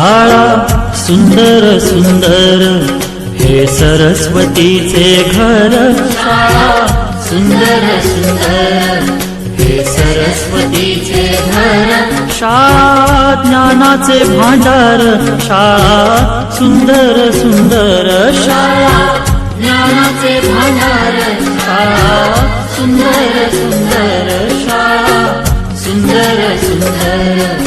शाळा सुंदर सुंदर हे सरस्वतीचे घर. शाळा सुंदर सुंदर हे सरस्वतीचे घर. शाळा ज्ञानाचे भांडार शाळा सुंदर सुंदर. शाळा ज्ञानाचे भांडार शाळा सुंदर सुंदर. शाळा सुंदर सुंदर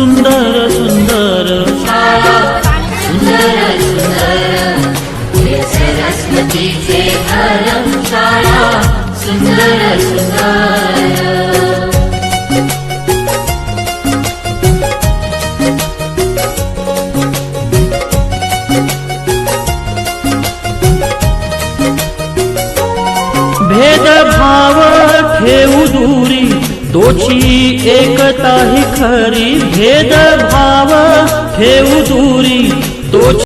सुंदर सुंदर शाळा सुंदर सुंदर हे सरस्वतीचे घर शाळा सुंदर सुंदर भेदभाव ठेवू दोची एकता ही खरी भेदभाव ठेवू दूरी